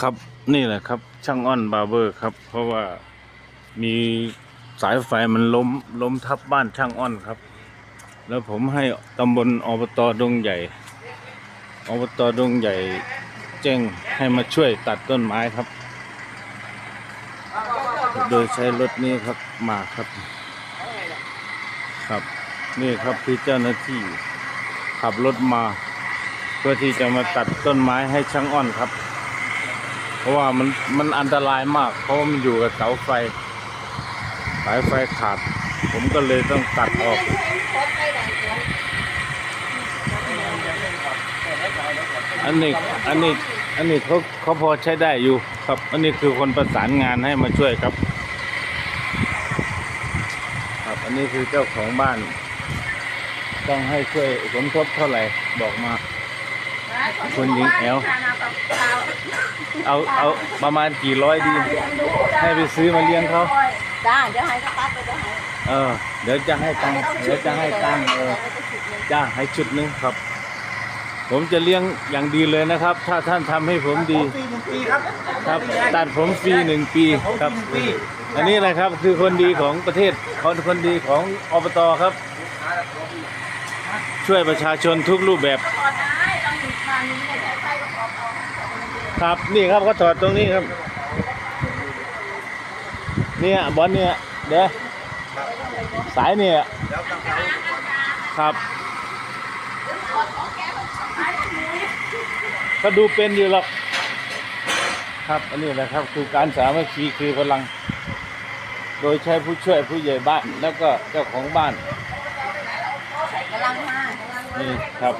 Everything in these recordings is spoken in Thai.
ครับนี่แหละครับ ช่างอ้อนบาร์เบอร์ครับ เพราะว่ามีสายไฟมันล้มล้มทับบ้านช่างอ้อนครับ แล้วผมให้ตำบลอบตดงใหญ่อบตดงใหญ่แจ้งให้มาช่วยตัดต้นไม้ครับ โดยใช้รถนี้ครับมาครับ ครับ นี่ครับคือเจ้าหน้าที่ขับรถมา เพื่อที่จะมาตัดต้นไม้ให้ช่างอ้อนครับ เพราะว่ามันมันอันตรายมาก เพราะว่ามันอยู่กับเสาไฟ สายไฟขาด ผมก็เลยต้องตัดออก อันนี้อันนี้อันนี้เขาเขาพอใช้ได้อยู่ครับ อันนี้คือคนประสานงานให้มาช่วยครับ ครับอันนี้คือเจ้าของบ้าน ต้องให้ช่วยสมทบเท่าไหร่บอกมา คุณหญิงแอลเอาเอาประมาณกี่ร้อยดี ให้ไปซื้อมาเลี้ยงเขาจ้าเดี๋ยวให้ก็ตัดไปเดี๋ยวให้เออ เดี๋ยวจะให้ตังค์เดี๋ยวจะให้ตังค์เออจ้าให้ชุดหนึงครับ ผมจะเลี้ยงอย่างดีเลยนะครับ ถ้าท่านทำให้ผมดีปีหนึ่งปีครับครับตัดผมฟรีหนึ่งปีครับอันนี้แหละครับคือคนดีของประเทศคนคนดีของอบตครับ ช่วยประชาชนทุกรูปแบบ ครับนี่ครับเขาถอดตรงนี้ครับ เนี่ยบอลเนี่ยเดี๋ยวสายเนี่ยครับ ก็ดูเป็นอยู่หรอกครับอันนี้แหละครับคือการสามัคคีคือพลัง โดยใช้ผู้ช่วยผู้ใหญ่บ้านแล้วก็เจ้าของบ้านกำลังมากำลังมานี่ครับ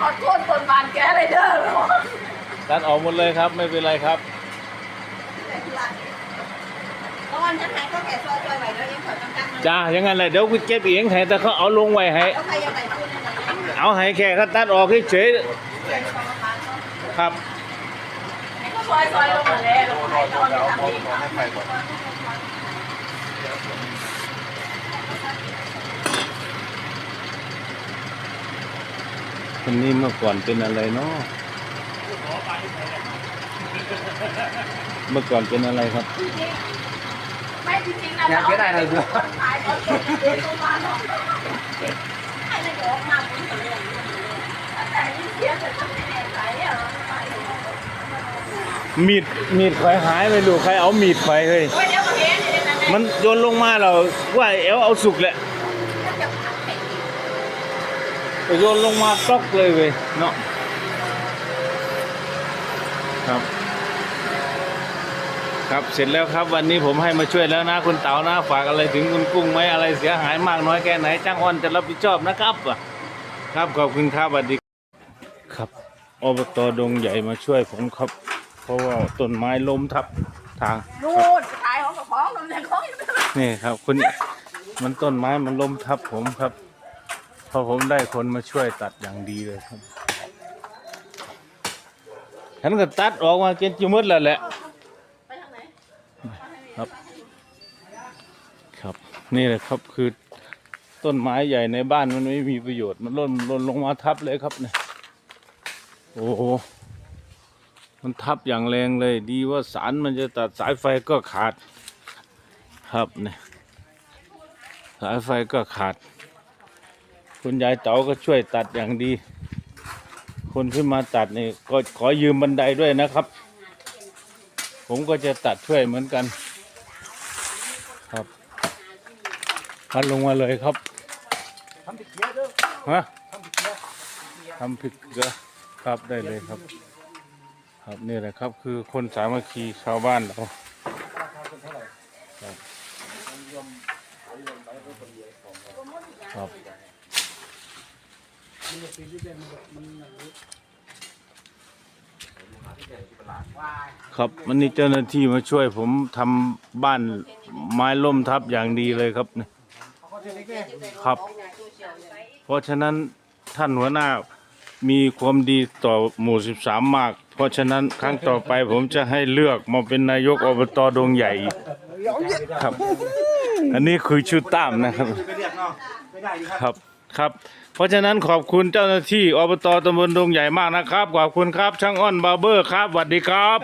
ขอโทษคนบานแกเลยเด้อตัดออกหมดเลยครับ ไม่เป็นไรครับตอนฉันให้ก็แก่ซอยซอยไหวแล้วยังขอจำกัดมันจ้าอย่างนั้นแหละเดี๋ยวกูเก็บเองให้แต่เขาเอาลงไว้ให้ แล้วใครยังไงพูดเนี่ยนะเอาให้แค่เขาตัดออกเฉยๆครับไอ้ก็ซอยซอยลงมาแล้วลงไปตอนนี้ทำเอง คนนี้เมื่อก่อนเป็นอะไรเนาะเมื่อก่อนเป็นอะไรครับ ไม่จริงๆนะอยากได้อะไรเพื่อขาเดินลงมาเนาะให้ในดอกมาเป็นเรื่องแต่ยิ่งเสียแต่ก็ไม่แน่ใจอะมีดมีดข่อยหายไปดูใครเอามีดข่อยเฮ้ยมันมันโยนลงมาเราว่าเอวเอาสุกแหละแต่ โยนลงมาตอกเลยเว้ยเนาะครับ ครับเสร็จแล้วครับวันนี้ผมให้มาช่วยแล้วนะ คุณเต๋านะฝากอะไรถึงคุณกุ้งไหมอะไรเสียหายมากน้อยแค่ไหนจ้างอ้อนจะรับผิดชอบนะครับอะครับขอบคุณครับสวัสดีครับอบตดงใหญ่มาช่วยผมครับ เพราะว่าต้นไม้ล้มทับทางนู่นขายของกับของลงในของอยู่นี่ครับคุณมันต้นไม้มันล้มทับผมครับ พอผมได้คนมาช่วยตัดอย่างดีเลยครับฉันก็ตัดออกมาเกินจิมดแล้วแหละไปทางไหนครับ ครับ นี่แหละครับคือต้นไม้ใหญ่ในบ้านมันไม่มีประโยชน์ มันล่นล่นลงมาทับเลยครับเนี่ยโอ้โหมันทับอย่างแรงเลย ดีว่าสารมันจะตัดสายไฟก็ขาด ครับเนี่ยสายไฟก็ขาด คุณยายเต๋าก็ช่วยตัดอย่างดี คนขึ้นมาตัดนี่ก็ขอยืมบันไดด้วยนะครับ ผมก็จะตัดช่วยเหมือนกัน ครับพัดลงมาเลยครับทำติดเยร์เด้อฮะทำติดเกียร์ทำผิดก็ครับได้เลยครับ ครับนี่แหละครับ คือคนสามัคคีชาวบ้านเราราคาเป็นเท่าไหร่ครับ มันจะปีที่เด่นมันอย่างนี้ครับวันนี้เจ้าหน้าที่มาช่วยผมทำบ้านไม้ล่มทับอย่างดีเลยครับเนี่ยครับ เพราะฉะนั้นท่านหัวหน้ามีความดีต่อหมู่ 13 มาก เพราะฉะนั้นครั้งต่อไปผมจะให้เลือกมาเป็นนายกอบตดงใหญ่อีกครับ อันนี้คือชื่อตามนะครับ ไม่ได้ดีครับรับ ครับ เพราะฉะนั้นขอบคุณเจ้าหน้าที่อบตตำบลดงใหญ่มากนะครับ ขอบคุณครับช่างอ้อนบาร์เบอร์ครับสวัสดีครับ